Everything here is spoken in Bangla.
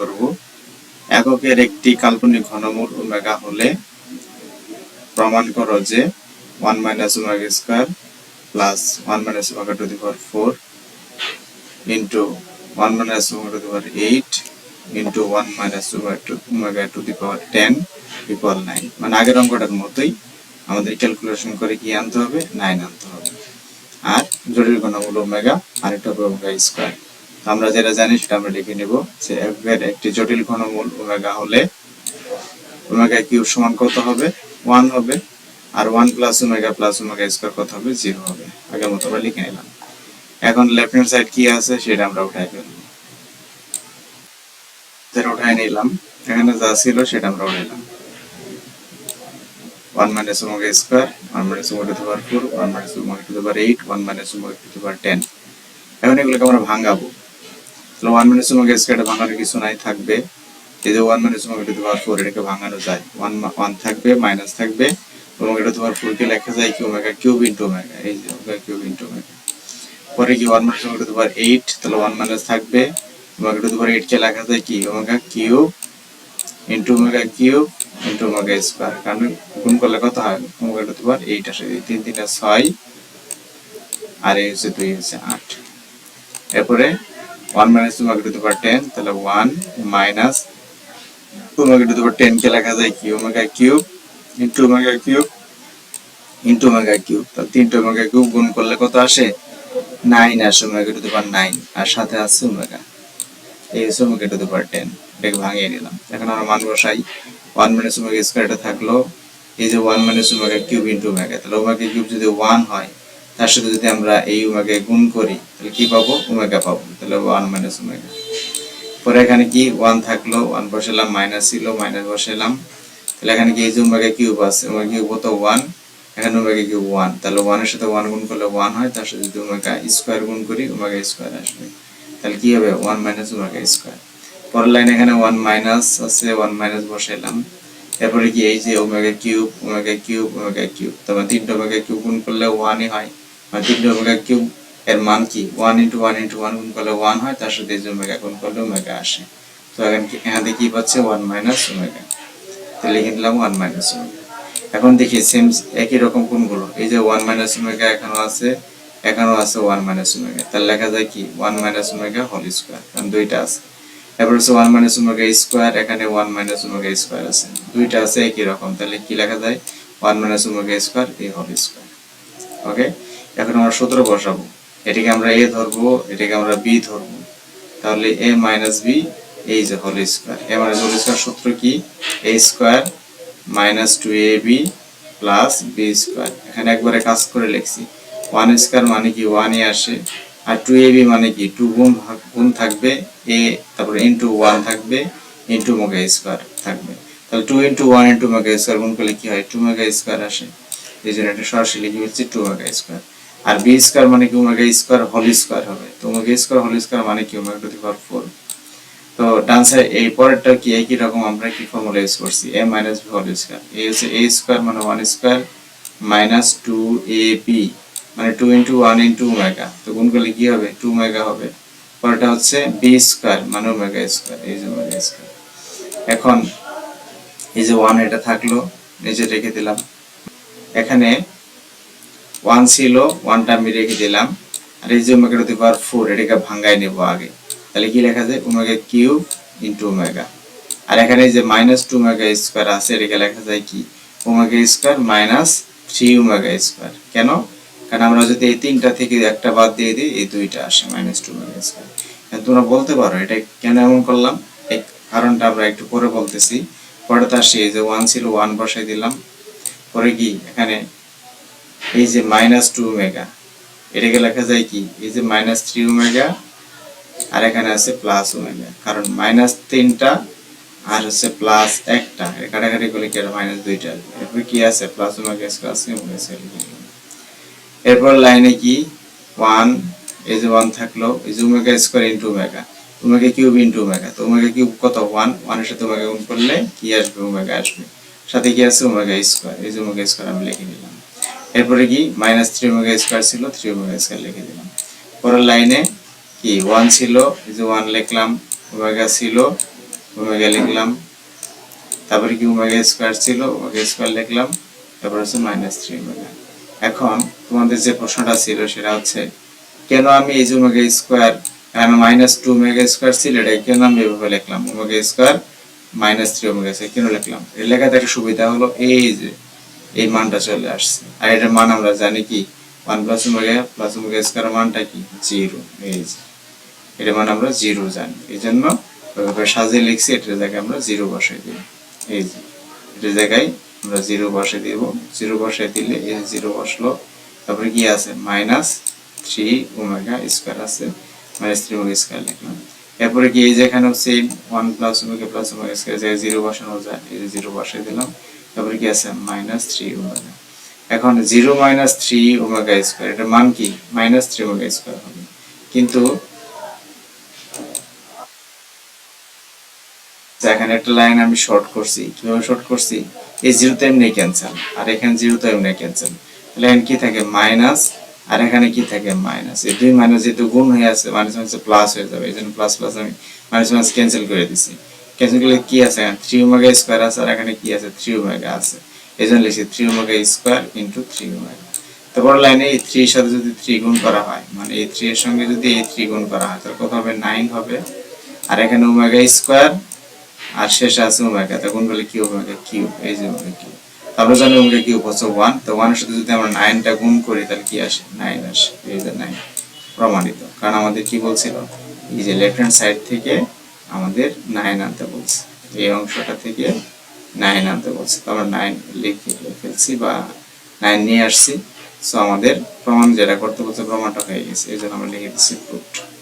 করব। এককের একটি কাল্পনিক ঘনমূল ওমেগা হলে প্রমাণ করো যে one minus omega square plus one minus omega to the power four into one minus omega to the power eight into one minus omega to the power ten equal nine মানে আগের অঙ্কটার মতোই আমাদের ক্যালকুলেশন করে কি আনতে হবে? নাইন আনতে হবে। আর জটিল ঘনমূল ওমেগা আর একটা হবে ওমেগা স্কোয়ার। আমরা যেটা জানি সেটা আমরা লিখে নিব যে এককের একটি জটিল ঘনমূল ওমেগা হলে ওমেগা কিউব সমান কত হবে? ওয়ান হবে। আর one plus omega plus omega square কত হবে? জিরো হবে। আগের মতো আমরা লিখে নিলাম। এখন লেফট হ্যান্ড সাইড কি আছে সেটা আমরা উঠাই ফেলব। যেটা উঠাই নিলাম। এখানে যা ছিল সেটা আমরা উঠাইলাম one minus omega square one minus omega to power four one minus omega to power eight one minus omega to power ten এখন এগুলোকে আমরা ভাঙাবো। তাহলে ওয়ান মাইনাস ওমেগা স্কোয়ারটা ভাঙানোর কিছু নাই, থাকবে। এই যে one minus omega to the four এটাকে ভাঙানো যায়। ওয়ান ওয়ান থাকবে মাইনাস থাকবে। ওমেগা টু পাওয়ার ফোর কে লেখা যায়? কি ওমেগা কিউব ইন্টু ওমেগা এই যে ওমেগা কিউব ইন্টু ওমেগা পরে কি one minus omega power eight তাহলে ওয়ান মাইনাস থাকবে। ওমেগা টু দি এইট কে লেখা যায় কি? Omega cube into omega cube into omega square কারণ গুণ করলে কত হয়? ওমেগা টু এইট আসে। তিন তিনটা ছয়, আর এই হচ্ছে দুই হচ্ছে আট। এরপরে one minus omega to the power ten তাহলে one minus omega to the power ten লেখা যায় কি omega cube into omega cube into omega cube. তাহলে তিনটে ওমেগা কিউব গুণ করলে কত আসে? নাইন আসে, omega to the power nine আর সাথে আছে ওমেগা। এই হচ্ছে omega to the power ten এটাকে ভাঙিয়ে নিলাম। এখন আমরা মান বসাই। ওয়ান মাইনাস ওমেগা স্কোয়ারটা থাকল, এই যে one minus omega cube into omega, তাহলে ওমেগা কিউব যদি ওয়ান হয় তার সাথে যদি আমরা এই ওমেগা গুণ করি, তাহলে কি পাবো? ওমেগা পাবো। তাহলে ওয়ান মাইনাস ওমেগা পরে এখানে কি? ওয়ান থাকল ওয়ান বসালাম মাইনাস ছিল মাইনাস বসালাম। তাহলে এখানে কি? এই যে ওমেগা কিউব আছে ওমেগা কিউব কত? ওয়ান এখানে ওমেগা কিউব ওয়ান তাহলে ওয়ানের সাথে ওয়ান গুণ করলে ওয়ান হয়, তার সাথে যদি ওমেগা স্কোয়ার গুণ করি ওমেগা স্কোয়ার আসবে। তাহলে কি হবে? ওয়ান মাইনাস ওমেগা স্কোয়ার পরের লাইন এখানে ওয়ান মাইনাস আছে ওয়ান মাইনাস বসাইলাম এরপরে কি? এই যে omega cube omega cube omega cube তবে তিনটে ওমেগা কিউব গুণ করলে ওয়ানই হয়। কিউব এর মান কি? One into one into one গুণ করলে ওয়ান হয়, তার সাথে যে ওমেগা গুণ করলে ওমেগা আসে। তো এখন এখানে কি পাচ্ছে? ওয়ান মাইনাস ওমেগা তো লিখে দিলাম ওয়ান মাইনাস ওমেগা এখন দেখি সেম একই রকম কোনগুলো? এই যে ওয়ান মাইনাস ওমেগা এখানেও আছে এখানেও আছে ওয়ান মাইনাস ওমেগা তাহলে লেখা যায় কি? One minus omega whole square কারণ দুইটা আছে। এরপর হচ্ছে ওয়ান মাইনাস ওমেগা স্কোয়ার এখানে ওয়ান মাইনাস ওমেগা স্কোয়ার আছে। দুইটা আছে একই রকম। তাহলে কি লেখা যায়? ওয়ান মাইনাস ওমেগা স্কোয়ার এই হোল স্কোয়ার ওকে এখন আমরা সূত্র বসাবো। এটাকে আমরা এ ধরবো, এটাকে আমরা বি ধরবো। তাহলে এ মাইনাস বি এই যে whole square a minus whole square সূত্র কি? A square minus two a b plus b square এখানে একবারে কাজ করে লিখছি। ওয়ান স্কোয়ার মানে কি? ওয়ানই আসে। আর টু এ বি মানে কি? টু গুণ গুণ থাকবে এ তারপরে ইন্টু ওয়ান থাকবে ইন্টু মেগা স্কোয়ার থাকবে। তাহলে two into one into omega square গুণ করলে কি হয়? টু মেগা স্কোয়ার আসে। এই জন্য এটা সরাসরি লিখে ফেলছি টু মেগা স্কোয়ার আর বি স্কোয়ার মানে কি? ওমেগা স্কোয়ার হোল স্কোয়ার হবে। তো ওমেগা স্কোয়ার হোল স্কোয়ার মানে কি? Omega to the power four তো ডান্সার, এই পরেরটা কি? একই রকম আমরা কি ফর্মুলা ইউজ করছি? A minus b whole square a হচ্ছে এ স্কোয়ার মানে one square minus two a b মানে two into one into omega তো গুণ করলে কি হবে? টু মেগা হবে। পরেরটা হচ্ছে বি স্কোয়ার মানে ওমেগা স্কোয়ার এই যে ওমেগা স্কোয়ার এখন এই যে ওয়ান এটা থাকল নিচে রেখে দিলাম। এখানে ওয়ান ছিল ওয়ানটা আমি রেখে দিলাম। আর এই যে omega to the power four এটাকে ভাঙ্গাই নেব আগে। তাহলে কি লেখা যায়? ওমেগা কিউব ইন্টু ওমেগা আর এখানে যে মাইনাস টু ওমেগা স্কোয়ার আছে, এটাকে লেখা যায় কি? Omega square minus three omega square কেন? কারণ আমরা যদি এই তিনটা থেকে একটা বাদ দিয়ে দিই, এই দুইটা আসে মাইনাস টু ওমেগা স্কোয়ার তোমরা বলতে পারো, এটা কেন এমন করলাম? এই কারণটা আমরা একটু পরে বলতেছি। পরে তো আসি যে ওয়ান ছিল ওয়ান বসাই দিলাম। পরে কি? এখানে এই যে মাইনাস টু ওমেগা এটাকে লেখা যায় কি? এই যে মাইনাস থ্রি ওমেগা আর এখানে আছে প্লাস ওমেগা কারণ মাইনাস তিনটা আর হচ্ছে প্লাস একটা। কাটাকাটি করলে কি মাইনাস দুইটা। এরপর কি আছে? প্লাস ওমেগা স্কোয়ার আছে এরপর লাইনে কি? ওয়ান এই যে ওয়ান থাকল, এই যে omega square into omega omega cube into omega তো ওমেগা কিউব কত? ওয়ান ওয়ানের সাথে ওমেগা গুণ করলে কি আসবে? ওমেগা আসবে। সাথে কি আছে? ওমেগা স্কোয়ার এই যে ওমেগা স্কোয়ার আমি লিখে দিলাম এরপরে কি? মাইনাস থ্রি ওমেগা স্কোয়ার ছিল থ্রি ওমেগা স্কোয়ার লিখে দিলাম। পরের লাইনে কি? ওয়ান ছিল, এই যে ওয়ান লিখলাম ওমেগা ছিল ওমেগা লিখলাম। তারপরে কি ওমেগা স্কোয়ার ছিল ওমেগা স্কোয়ার লিখলাম, তারপর হচ্ছে মাইনাস থ্রি ওমেগা এখন তোমাদের যে প্রশ্নটা ছিল সেটা হচ্ছে, কেন আমি এই যে ওমেগা স্কোয়ার এখানে মাইনাস টু ওমেগা স্কোয়ার ছিল, এটা কেন আমি এভাবে লিখলাম? Omega square minus three omega square কেন লিখলাম? এর লেখাতে একটা সুবিধা হলো, এই যে এই মানটা চলে আসছে। আর এটার মান আমরা জানি কি? One plus omega plus omega square মানটা কি? জিরো। এই যে। এটার মান আমরা জিরো জানি। এই জন্য সাজিয়ে লিখছি, এটার জায়গায় আমরা জিরো বসাই দিব। এই যে। এটার জায়গায় আমরা জিরো বসাই দিব। জিরো বসাই দিলে এই জিরো বসল। তারপরে কি আছে? মাইনাস থ্রি ওমেগা স্কোয়ার আছে। মাইনাস থ্রি ওমেগা স্কোয়ার লিখলাম। এরপরে কি এই যে এখানে same one plus omega plus omega square জায়গায় জিরো বসানো যায়। এই জিরো বসাই দিলাম। তারপরে কি আছে? মাইনাস থ্রি ওমেগা এখন zero minus three omega square এটার মান কি? মাইনাস থ্রি ওমেগা স্কোয়ার হবে। কিন্তু এখানে একটা লাইন আমি শর্ট করছি। কীভাবে শর্ট করছি? এই জিরো তো এমনি ক্যান্সেল আর এখানে জিরো তো এমনি ক্যান্সেল লাইন কি থাকে? মাইনাস আর এখানে কি থাকে? মাইনাস এই দুই মাইনাস যেহেতু গুণ হয়ে আছে মাইনাস মাইনাস প্লাস হয়ে যাবে। এই জন্য প্লাস প্লাস আমি মাইনাস মাইনাস ক্যান্সেল করে দিছি। ক্যান্সেল করলে কি আছে? থ্রি ওমেগা স্কোয়ার আছে আর এখানে কি আছে? থ্রি ওমেগা আছে। এই জন্য লিখছি three omega square into three omega তারপর লাইনে এই থ্রির সাথে যদি থ্রি গুণ করা হয় মানে এই থ্রি এর সঙ্গে যদি এই থ্রি গুণ করা হয়, তাহলে কত হবে? নাইন হবে। আর এখানে ওমেগা স্কোয়ার আর শেষে আছে ওমেগা তা গুণ করলে কি ওমেগা কিউব এই যে ওমেগা কিউব তারপরে জানি ওমেগা কিউব হচ্ছে ওয়ান তো ওয়ানের সাথে যদি আমরা নাইনটা গুণ করি, তাহলে কি আসে? নাইন আসে। এই যে নাইন প্রমাণিত। কারণ আমাদের কি বলছিল? এই যে লেফট হ্যান্ড সাইড থেকে আমাদের নাইন আনতে বলছে। এই অংশটা থেকে নাইন আনতে বলছে। তো আমরা নাইন লিখে ফেলছি বা নাইন নিয়ে আসছি। সো আমাদের প্রমাণ যেটা করতে বলছে, প্রমাণটা হয়ে গেছে। এই জন্য আমরা লিখে দিচ্ছি প্রুফড